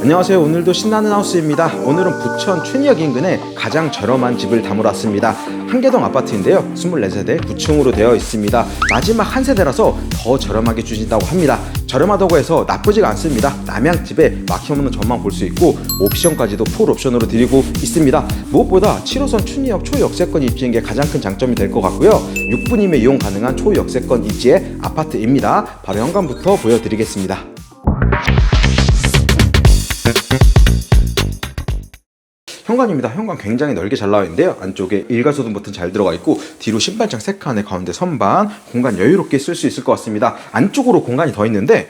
안녕하세요. 오늘도 신나는 하우스입니다. 오늘은 부천 춘희역 인근에 가장 저렴한 집을 담으러 왔습니다. 한계동 아파트인데요. 24세대 9층으로 되어 있습니다. 마지막 한 세대라서 더 저렴하게 주신다고 합니다. 저렴하다고 해서 나쁘지가 않습니다. 남양집에 막힘없는 전망 볼 수 있고 옵션까지도 풀 옵션으로 드리고 있습니다. 무엇보다 7호선 춘희역 초역세권 입지인 게 가장 큰 장점이 될 것 같고요. 6분이면 이용 가능한 초역세권 입지의 아파트입니다. 바로 현관부터 보여드리겠습니다. 현관입니다. 현관 굉장히 넓게 잘 나와 있는데요. 안쪽에 일가소등 버튼 잘 들어가 있고 뒤로 신발장 세 칸에 가운데 선반 공간 여유롭게 쓸 수 있을 것 같습니다. 안쪽으로 공간이 더 있는데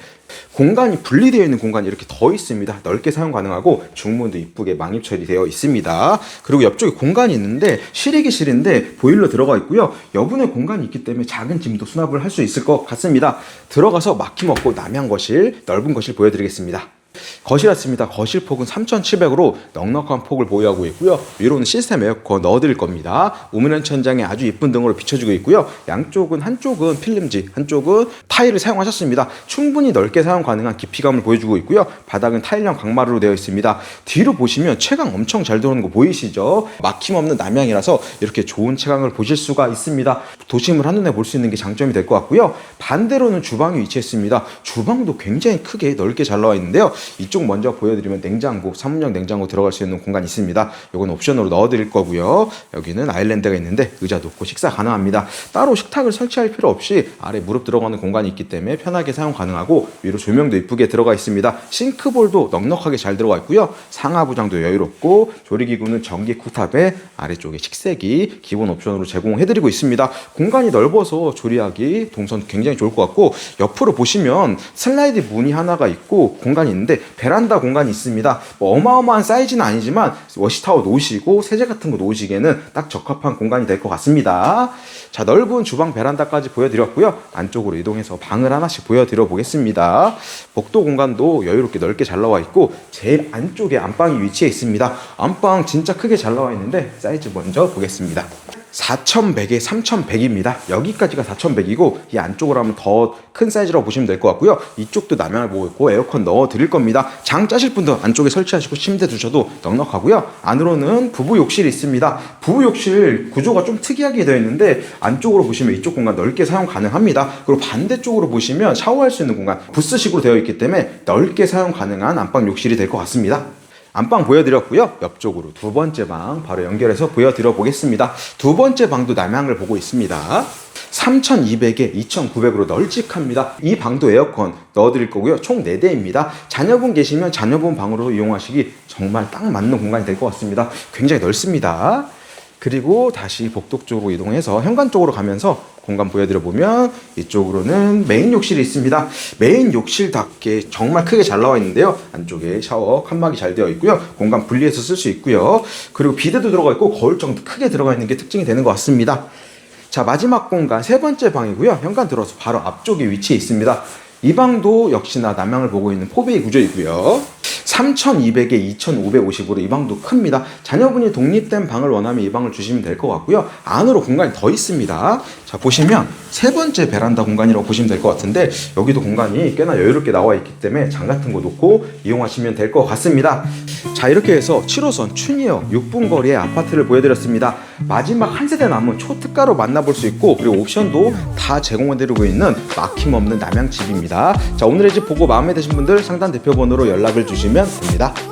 공간이 분리되어 있는 공간이 이렇게 더 있습니다. 넓게 사용 가능하고 중문도 이쁘게 망입 처리되어 있습니다. 그리고 옆쪽에 공간이 있는데 실외기실인데 보일러 들어가 있고요. 여분의 공간이 있기 때문에 작은 짐도 수납을 할 수 있을 것 같습니다. 들어가서 막힘 없고 남양 거실, 넓은 거실 보여드리겠습니다. 거실 왔습니다. 거실 폭은 3,700으로 넉넉한 폭을 보유하고 있고요. 위로는 시스템 에어컨 넣어드릴 겁니다. 우문현 천장에 아주 이쁜 등으로 비춰지고 있고요. 양쪽은 한쪽은 필름지, 한쪽은 타일을 사용하셨습니다. 충분히 넓게 사용 가능한 깊이감을 보여주고 있고요. 바닥은 타일형 강마루로 되어 있습니다. 뒤로 보시면 채광 엄청 잘 들어오는 거 보이시죠? 막힘없는 남향이라서 이렇게 좋은 채광을 보실 수가 있습니다. 도심을 한눈에 볼 수 있는 게 장점이 될 것 같고요. 반대로는 주방이 위치했습니다. 주방도 굉장히 크게 넓게 잘 나와 있는데요. 이쪽 먼저 보여드리면 냉장고, 사문형 냉장고 들어갈 수 있는 공간이 있습니다. 이건 옵션으로 넣어드릴 거고요. 여기는 아일랜드가 있는데 의자 놓고 식사 가능합니다. 따로 식탁을 설치할 필요 없이 아래 무릎 들어가는 공간이 있기 때문에 편하게 사용 가능하고 위로 조명도 이쁘게 들어가 있습니다. 싱크볼도 넉넉하게 잘 들어가 있고요. 상하부장도 여유롭고 조리기구는 전기 쿡탑에 아래쪽에 식세기 기본 옵션으로 제공해드리고 있습니다. 공간이 넓어서 조리하기 동선 굉장히 좋을 것 같고 옆으로 보시면 슬라이드 문이 하나가 있고 공간이 있는데 베란다 공간이 있습니다. 뭐 어마어마한 사이즈는 아니지만 워시타워 놓으시고 세제 같은 거 놓으시기에는 딱 적합한 공간이 될 것 같습니다. 자 넓은 주방 베란다까지 보여드렸고요. 안쪽으로 이동해서 방을 하나씩 보여드려 보겠습니다. 복도 공간도 여유롭게 넓게 잘 나와 있고 제일 안쪽에 안방이 위치해 있습니다. 안방 진짜 크게 잘 나와 있는데 사이즈 먼저 보겠습니다. 4100에 3100입니다. 여기까지가 4100이고 이 안쪽으로 하면 더 큰 사이즈라고 보시면 될 것 같고요. 이쪽도 남향을 보고 에어컨 넣어 드릴 겁니다. 장 짜실 분들 안쪽에 설치하시고 침대 두셔도 넉넉하고요. 안으로는 부부 욕실이 있습니다. 부부 욕실 구조가 좀 특이하게 되어 있는데 안쪽으로 보시면 이쪽 공간 넓게 사용 가능합니다. 그리고 반대쪽으로 보시면 샤워할 수 있는 공간 부스식으로 되어 있기 때문에 넓게 사용 가능한 안방 욕실이 될 것 같습니다. 안방 보여드렸고요. 옆쪽으로 두 번째 방 바로 연결해서 보여드려 보겠습니다. 두 번째 방도 남향을 보고 있습니다. 3200에 2900으로 널찍합니다. 이 방도 에어컨 넣어드릴 거고요. 총 4대입니다. 자녀분 계시면 자녀분 방으로 이용하시기 정말 딱 맞는 공간이 될 것 같습니다. 굉장히 넓습니다. 그리고 다시 복도 쪽으로 이동해서 현관 쪽으로 가면서 공간 보여드려 보면 이쪽으로는 메인 욕실이 있습니다. 메인 욕실답게 정말 크게 잘 나와 있는데요. 안쪽에 샤워 칸막이 잘 되어 있고요. 공간 분리해서 쓸 수 있고요. 그리고 비데도 들어가 있고 거울정도 크게 들어가 있는 게 특징이 되는 것 같습니다. 자 마지막 공간 세 번째 방이고요. 현관 들어서 바로 앞쪽에 위치해 있습니다. 이 방도 역시나 남향을 보고 있는 포베이 구조이고요. 3200에 2550으로 이 방도 큽니다. 자녀분이 독립된 방을 원하면 이 방을 주시면 될 것 같고요. 안으로 공간이 더 있습니다. 자, 보시면 세 번째 베란다 공간이라고 보시면 될 것 같은데 여기도 공간이 꽤나 여유롭게 나와 있기 때문에 장 같은 거 놓고 이용하시면 될 것 같습니다. 자, 이렇게 해서 7호선 춘희역 6분 거리의 아파트를 보여드렸습니다. 마지막 한 세대 남은 초특가로 만나볼 수 있고 그리고 옵션도 다 제공해드리고 있는 막힘없는 남양집입니다. 자, 오늘의 집 보고 마음에 드신 분들 상단 대표번호로 연락을 주 시면 됩니다.